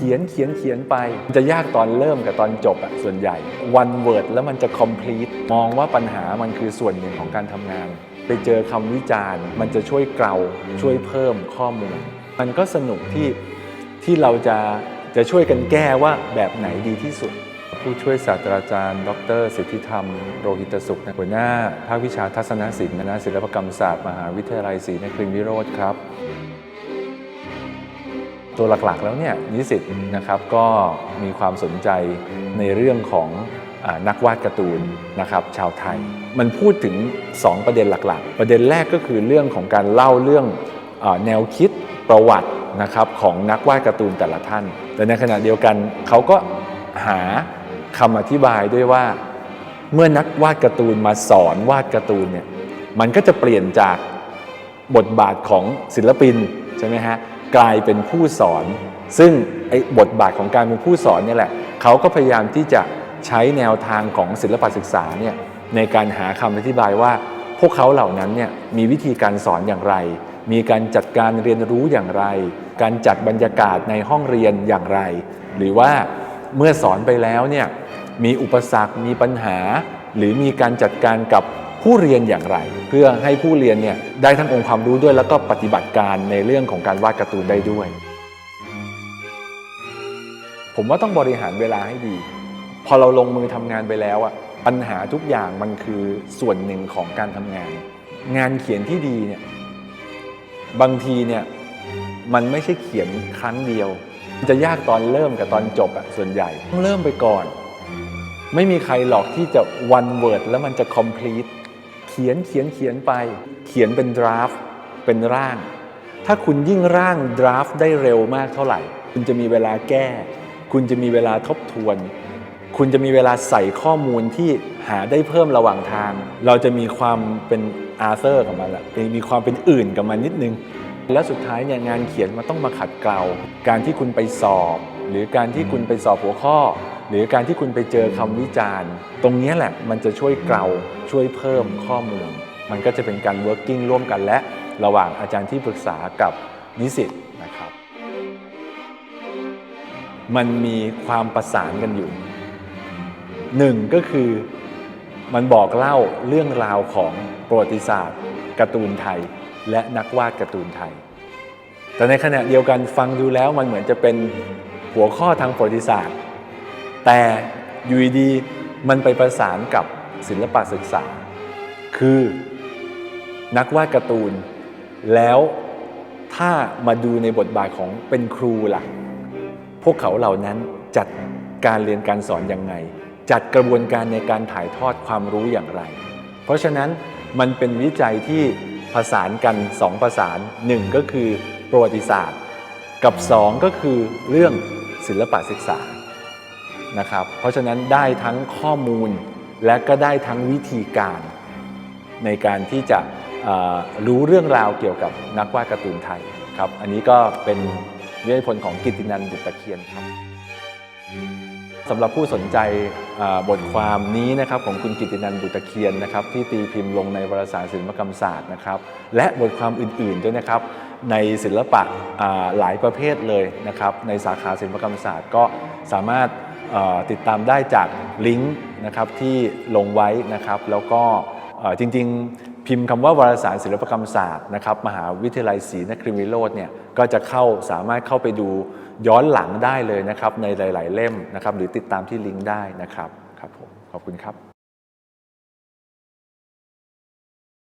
ขียนเขียนเขียนไปมันจะยากตอนเริ่มกับตอนจบอะส่วนใหญ่ one word แล้วมันจะ complete มองว่าปัญหามันคือส่วนหนึ่งของการทำงาน ไปเจอคำวิจารณ์ มันจะช่วยเกลาช่วยเพิ่มข้อมูล มันก็สนุกที่ที่เราจะจะช่วยกันแก้ว่าแบบไหนดีที่สุด ผู้ช่วยศาสตราจารย์ ดร สิทธิธรรม โรหิตสุขหัวหน้าภาควิชาทัศนศิลป์คณะศิลปกรรมศาสตร์ มหาวิทยาลัยศรีนครินทรวิโรธครับ ตัวหลักๆ แล้วเนี่ยนิสิตนะครับก็มีความสนใจในเรื่องของอนักวาดการ์ตูนนะครับชาวไทย มันพูดถึง 2 ประเด็นหลักๆ ประเด็นแรกก็คือเรื่องของการเล่าเรื่องอแนวคิดประวัตินะครับของนักวาดการ์ตูนแต่ละท่าน แต่ในขณะเดียวกันเขาก็หาคำอธิบายด้วยว่า เมื่อนักวาดการ์ตูนมาสอนวาดการ์ตูนเนี่ยมันก็จะเปลี่ยนจากบทบาทของศิลปินใช่ไหมฮะ กลายเป็นผู้สอน ซึ่งไอ้บทบาทของการเป็นผู้สอนนี่แหละเขาก็พยายามที่จะใช้แนวทางของศิลปศึกษาเนี่ยในการหาคำอธิบายว่า พวกเขาเหล่านั้นเนี่ยมีวิธีการสอนอย่างไร มีการจัดการเรียนรู้อย่างไร การจัดบรรยากาศในห้องเรียนอย่างไร หรือว่าเมื่อสอนไปแล้วเนี่ยมีอุปสรรคมีปัญหา หรือมีการจัดการกับ ผู้เรียนอย่างไร เพื่อให้ผู้เรียนเนี่ยได้ทั้งองค์ความรู้ด้วยแล้วก็ปฏิบัติการในเรื่องของการวาดการ์ตูนได้ด้วย ผมว่าต้องบริหารเวลาให้ดี พอเราลงมือทำงานไปแล้วอะปัญหาทุกอย่างมันคือส่วนหนึ่งของการทำงาน งานเขียนที่ดีเนี่ยบางทีเนี่ยมันไม่ใช่เขียนครั้งเดียว จะยากตอนเริ่มกับตอนจบอะส่วนใหญ่ต้องเริ่มไปก่อน ไม่มีใครหรอกที่จะ one word แล้วมันจะ complete เขียนเขียนเขียนไป เขียนเป็น draft เป็นร่าง ถ้าคุณยิ่งร่าง draft ได้เร็วมากเท่าไหร่ คุณจะมีเวลาแก้ คุณจะมีเวลาทบทวน คุณจะมีเวลาใส่ข้อมูลที่หาได้เพิ่มระหว่างทาง เราจะมีความเป็นอาเซอร์กับมันแหละมีความเป็นอื่นกับมันนิดนึง แล้วสุดท้ายเนี่ยงานเขียนมันต้องมาขัดเกลาการที่คุณไปสอบ หรือการที่คุณไปสอบหัวข้อ หรือการที่คุณไปเจอคำวิจารณ์ ตรงนี้แหละมันจะช่วยเกลาช่วยเพิ่มข้อมูลมันก็จะเป็นการ working ร่วมกันและระหว่างอาจารย์ที่ปรึกษากับนิสิตนะครับ มันมีความประสานกันอยู่หนึ่งก็คือมันบอกเล่าเรื่องราวของประวัติศาสตร์การ์ตูนไทย และนักวาดการ์ตูนไทย แต่ในขณะเดียวกันฟังดูแล้วมันเหมือนจะเป็นหัวข้อทางประวัติศาสตร์ แต่อยู่ดีมันไปประสานกับศิลปะศึกษา คือนักวาดการ์ตูน แล้วถ้ามาดูในบทบาทของเป็นครูล่ะ พวกเขาเหล่านั้นจัดการเรียนการสอนอย่างไง จัดกระบวนการในการถ่ายทอดความรู้อย่างไร เพราะฉะนั้นมันเป็นวิจัยที่ผสานกันสองประสานหนึ่งก็คือประวัติศาสตร์ กับสองก็คือเรื่องศิลปะศึกษา นะครับ เพราะฉะนั้นได้ทั้งข้อมูลและก็ได้ทั้งวิธีการ ในการที่จะรู้เรื่องราวเกี่ยวกับนักวาดการ์ตูนไทยครับ อันนี้ก็เป็นวิทยาพลของกิตินันบุตรตะเคียนครับสำหรับผู้สนใจบทความนี้นะครับของคุณกิตินันบุตรตะเคียนนะครับที่ตีพิมพ์ลงในวารสารศิลปกรรมศาสตร์นะครับ และบทความอื่นๆด้วยนะครับ ในศิลปะหลายประเภทเลยนะครับ ในสาขาศิลปกรรมศาสตร์ก็สามารถ ติดตามได้จากลิงก์นะครับที่ลงไว้นะครับ แล้วก็จริงๆ พิมพ์คำว่าวารสารศิลปกรรมศาสตร์นะครับมหาวิทยาลัยศรีนครินทรวิโรธเนี่ยก็จะเข้าสามารถเข้าไปดูย้อนหลังได้เลยนะครับในหลาย ๆ เล่มนะครับหรือติดตามที่ลิงก์ได้นะครับครับผมขอบคุณครับ